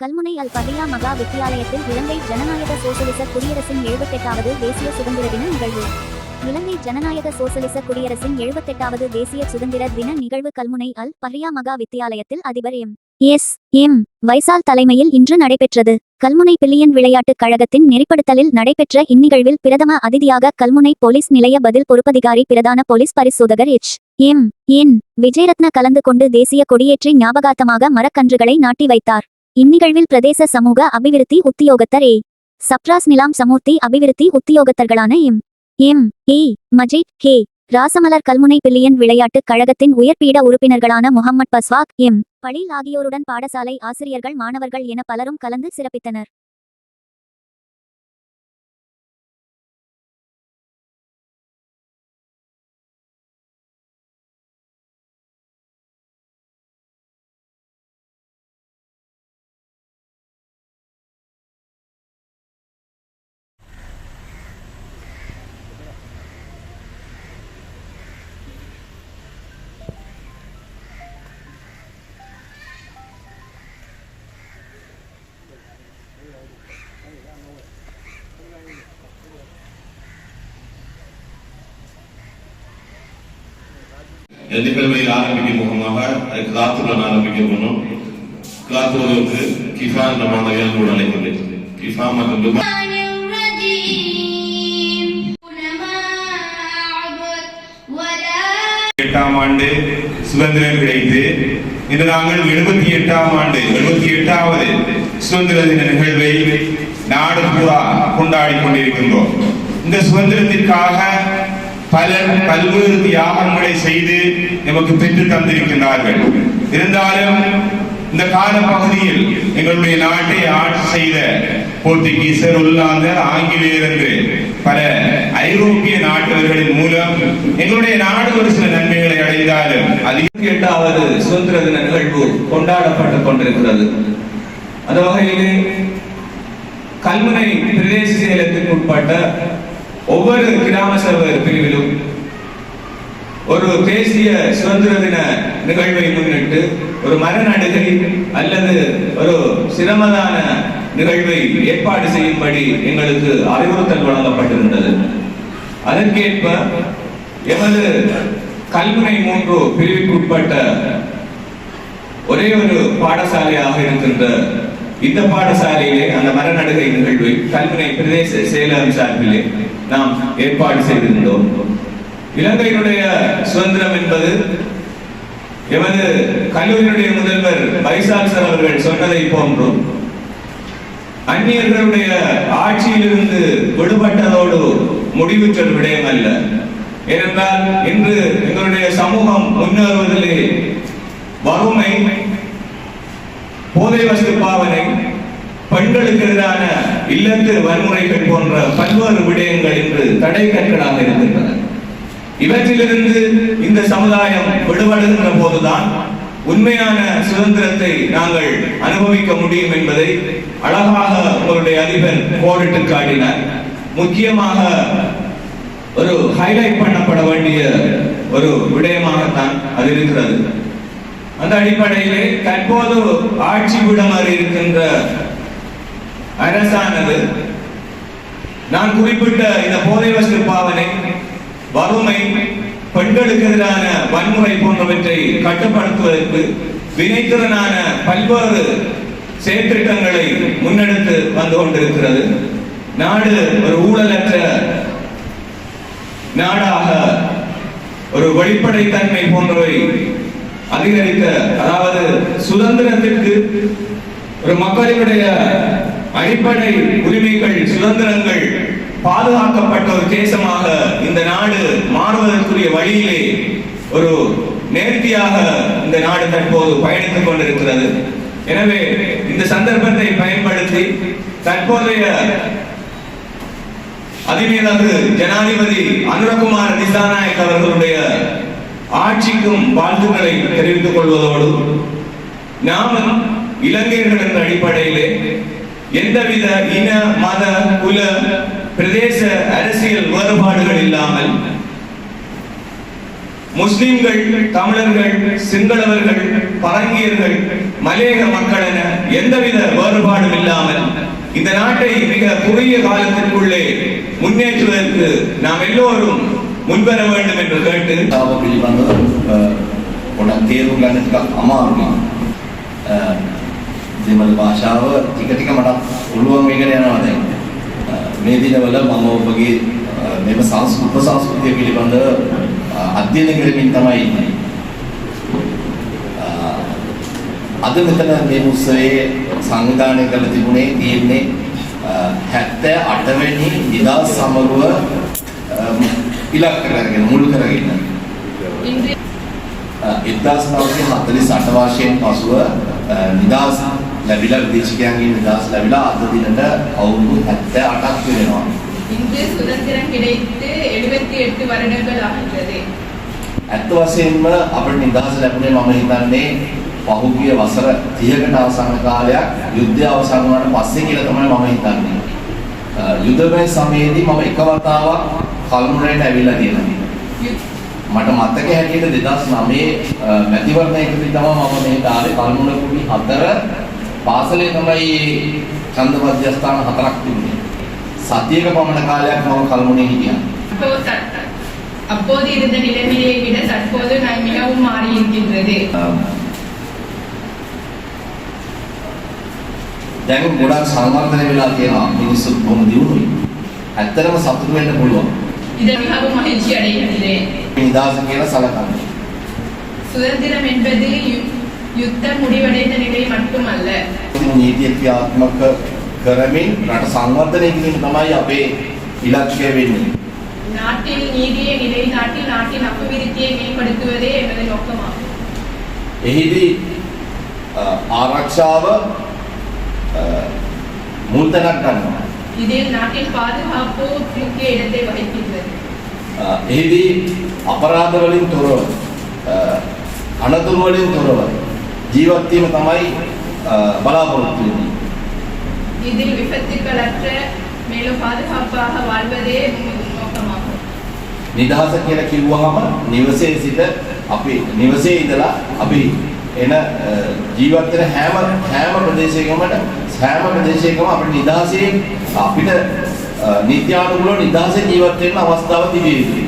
கல்முனை அல் Bahia மகா வித்தியாலயத்தில் இலங்கை ஜனநாயக சோசலிச குடியரசின் எழுபத்தெட்டாவது தேசிய சுதந்திர தின நிகழ்வு. இலங்கை ஜனநாயக சோசலிச குடியரசின் எழுபத்தெட்டாவது தேசிய சுதந்திர தின நிகழ்வு கல்முனை அல் பஹியா மகா வித்தியாலயத்தில் அதிபர் எம். எஸ். எம். வைசால் தலைமையில் இன்று நடைபெற்றது. கல்முனை பில்லியன் விளையாட்டுக் கழகத்தின் நெறிப்படுத்தலில் நடைபெற்ற இந்நிகழ்வில் பிரதம அதிதியாக கல்முனை போலீஸ் நிலைய பதில் பொறுப்பதிகாரி பிரதான போலீஸ் பரிசோதகர் எச். எம். என். விஜயரத்ன கலந்து கொண்டு தேசிய கொடியேற்றி ஞாபகார்த்தமாக மரக்கன்றுகளை நாட்டி வைத்தார். இந்நிகழ்வில் பிரதேச சமூக அபிவிருத்தி உத்தியோகத்தர். ஏ சப்ராஸ் நிலாம் சமூர்த்தி அபிவிருத்தி உத்தியோகத்தர்களான M. M. A. Majeed K. Rasamalar Kalmunai billion விளையாட்டுக் கழகத்தின் உயர்பீட உறுப்பினர்களான முகம்மட் பஸ்வாக் எம். பலீல் ஆகியோருடன் பாடசாலை ஆசிரியர்கள் மாணவர்கள் என பலரும் கலந்து சிறப்பித்தனர். நிகழ்வையில் ஆரம்பிக்க போகமாக கிளாத்துடன் ஆரம்பிக்க போனோம் கிளாத்துவதற்கு கிஃபா என்ற மாணவியால் கூட அழைக்கிறேன் கிஃபா மற்றும் எட்டாம் ஆண்டு சுதந்திரம் கிடைத்து இன்று நாங்கள் எழுபத்தி எட்டாம் ஆண்டு எழுபத்தி எட்டாவது சுதந்திர தின நிகழ்வை நாடு பூரா கொண்டாடி கொண்டிருக்கின்றோம். இந்த சுதந்திரத்திற்காக பலர் பல்வேறு தியாகங்களை செய்து நமக்கு பெற்று தந்திருக்கின்றார்கள். இருந்தாலும் இந்த கால பகுதியில் எங்களுடைய நாட்டை ஆட்சி செய்த போர்த்துகீசர் உள்ளாந்தர் ஆங்கிலேயர் என்று பல ஐரோப்பிய நாட்டவர்களின் மூலம் எங்களுடைய நாடு ஒரு சில நன்மைகளை அடைந்தாலும் அதிக எட்டாவது சுதந்திர தின நிகழ்வு கொண்டாடப்பட்டுக் கொண்டிருக்கிறது. அந்த வகையிலே கல்முனை பிரதேச செயலத்திற்கு உட்பட்ட ஒவ்வொரு கிராம சபை பிரிவிலும் ஒரு தேசிய சுதந்திர தின நிகழ்வை முன்னிட்டு ஒரு மரநடுகை அல்லது ஒரு சிரமதான நிகழ்வை ஏற்பாடு செய்யும்படி எங்களுக்கு அறிவுறுத்தல் வழங்கப்பட்டிருந்தது. அதற்கேற்ப எமது கல்முனை மூன்று பிரிவுக்குட்பட்ட ஒரே ஒரு பாடசாலையாக இருக்கின்ற இந்த பாடசாலையிலே அந்த மரநடுகை நிகழ்வை கல்முனை பிரதேச செயலகம் சார்பிலே நாம் ஏற்பாடு செய்திருந்தோம். இலங்கையினுடைய சுதந்திரம் என்பது எமது கல்லூரியினுடைய முதல்வர் வைசால் சார் அவர்கள் சொன்னதை போன்றும் அந்நியர்களுடைய ஆட்சியிலிருந்து விடுபட்டதோடு முடிவுற்ற விடயம் அல்ல. ஏனென்றால் இன்று எங்களுடைய சமூகம் முன்னேறுவதிலே வறுமை போதை வஸ்து பாவனை பெண்களுக்கு எதிரான இல்லத்து வன்முறைகள் போன்ற பல்வேறு விடயங்கள் இன்று தடை கற்களாக இருக்கின்றன. இவற்றிலிருந்து இந்த சமுதாயம் விடுபடுகின்ற போதுதான் உண்மையான சுதந்திரத்தை நாங்கள் அனுபவிக்க முடியும் என்பதை அழகாக உங்களுடைய அதிபர் கோடிட்டு காட்டினார். முக்கியமாக ஒரு ஹைலைட் பண்ணப்பட வேண்டிய ஒரு விடயமாகத்தான் அது இருக்கிறது. அந்த அடிப்படையிலே தற்போது ஆட்சி விடமாறி இருக்கின்ற அரசானது நான் குறிப்பிட்ட இந்த போதை வஸ்து பாவனை வறுமை பெண்களுக்கு எதிரான வன்முறை போன்றவற்றை கட்டுப்படுத்துவதற்கு வினைத்திறனான பல்வேறு செயற்திட்டங்களை முன்னெடுத்து வந்து கொண்டிருக்கிறது. நாடு ஒரு ஊழலற்ற நாடாக ஒரு வெளிப்படைத்தன்மை போன்றவை அதிகரித்த அதாவது சுதந்திரத்திற்கு ஒரு மக்களினுடைய அடிப்படை உரிமைகள் சுதந்திரங்கள் பாதுகாக்கப்பட்ட ஒரு தேசமாக இந்த நாடு மாறுவதற்குரிய வழியிலே ஒரு நேர்த்தியாக இந்த நாடு தற்போது பயணித்துக் கொண்டிருக்கிறது. எனவே இந்த சந்தர்ப்பத்தை பயன்படுத்தி தற்போதைய அதிமேதகு ஜனாதிபதி அனுரகுமார் திசாநாயக் அவர்களுடைய ஆட்சிக்கும் வாழ்த்துக்களை தெரிவித்துக் கொள்வதோடு நாமும் இலங்கையர்கள் என்ற அடிப்படையிலே எந்தவித இன மத குல பிரதேச அரசியல் வேறுபாடுகள் இல்லாமல் முஸ்லிம்கள் தமிழர்கள் சிங்களவர்கள் பரங்கியர்கள் மலையக மக்கள் என எந்தவித வேறுபாடும் இல்லாமல் இந்த நாட்டை மிக குறுகிய காலத்திற்குள்ளே முன்னேற்றுவதற்கு நாம் எல்லோரும் முன்வர வேண்டும் என்று கேட்டு තාව පිළිබඳව අ, ගොඩක් තේරුම් ගන්න ටිකක් අමාරුයි. අ, දෙමළ භාෂාව ටික ටික මට පුළුවන් වෙගෙන යනවා දැන්. අ, මේ දිනවල මම ඔබගේ අ, මෙම සංස්කෘත සංස්කෘතිය පිළිබඳව අ, අධ්‍යයනය කරමින් තමයි ඉන්නේ. අ, අද මෙතන මේ උත්සවයේ සංවිධානය කරලා තිබුණේ තියෙන්නේ අ, 78 වෙනි නිදහස් සමරුව අ, ඉලක්ක කරගෙන මුල් කරගෙන එදදාස් නවසිය හතලිස් අට වර්ෂයෙන් පසුව අ, නිදහස් ලැබිලා විදේශිකයන්ගේ නිදහස් ලැබිලා අද දිනට අවුරුදු 78ක් වෙනවා. இன்று சுதந்திரம் கிடைத்து எழுபத்தி எட்டு வருடங்கள் ஆகின்றது ඇත්ත වශයෙන්ම අපිට නිදහස ලැබුණේ මම හිතන්නේ පහුගිය වසර 30කට අවසන් කාලයක් යුද්ධය අවසන් වුණාට පස්සේ කියලා තමයි මම හිතන්නේ. අ, යුද්ධමය සමයේදී මම එක වතාවක් කල්මුරේට ඇවිල්ලා තියෙනවා. யு- මට මතක හැටියට 2009 අ, මැතිවරණයකදී තමයි මම මේක ආවේ කල්මුණ කුඩි හතර පාසලේ තමයි ඡන්ද මධ්‍යස්ථාන හතරක් තිබුණේ. සතියක පමණ කාලයක් මම කල්මුණේ හිටියා. அப்போ சட்- அப்போது இருந்த நிலைமையை விட தற்போது நான் மிகவும் மாறி இருக்கின்றது දැන් ගොඩක් සංවර්ධනය වෙලා තියෙනවා මිනිස්සුත් බොහොම දියුණුයි. ඇත්තටම සතුටු වෙන්න පුළුවන්. இதில் மிகவும் மகிழ்ச்சி அடைகின்றேன் මේ නිදහස කියලා සලකන්නේ. சுதந்திரம் என்பது யு- யுத்தம் முடிவடைந்த நிலை மட்டுமல்ல ඉතින් නීතිය ක්‍රියාත්මක කරමින් රට සංවර්ධනය කිරීම තමයි අපේ ඉලක්කය වෙන්නේ. நாட்டில் நீதியை நிலைநாட்டி நாட்டின் அபிவிருத்தியை மேம்படுத்துவதே எனது நோக்கமாகும் එහිදී අ, ආරක්ෂාව අ, මුල් තැනක් ගන්නවා. இதில் நாட்டின் பாதுகாப்பு முக்கிய இடத்தை வகிக்கின்றது අ, එහිදී අපරාධ වලින් තොරව අ, අනතුරු වලින් තොරව ජීවත් වීම තමයි අ, බලාපොරොත්තු වෙන්නේ. இதில் விபத்துக்களற்ற மேலும் பாதுகாப்பாக வாழ்வதே நமது நோக்கமாகும் නිදහස කියලා කිව්වහම නිවසේ සිට අපි නිවසේ ඉඳලා අපි එන අ, ජීවත් වෙන හැම හැම ප්‍රදේශයකම හැම ප්‍රදේශයකම අපිට නිදහසේ අපිට අ, නිත්‍යානුකූලව නිදහසේ ජීවත් වෙන්න අවස්ථාව තිබිය යුතුයි.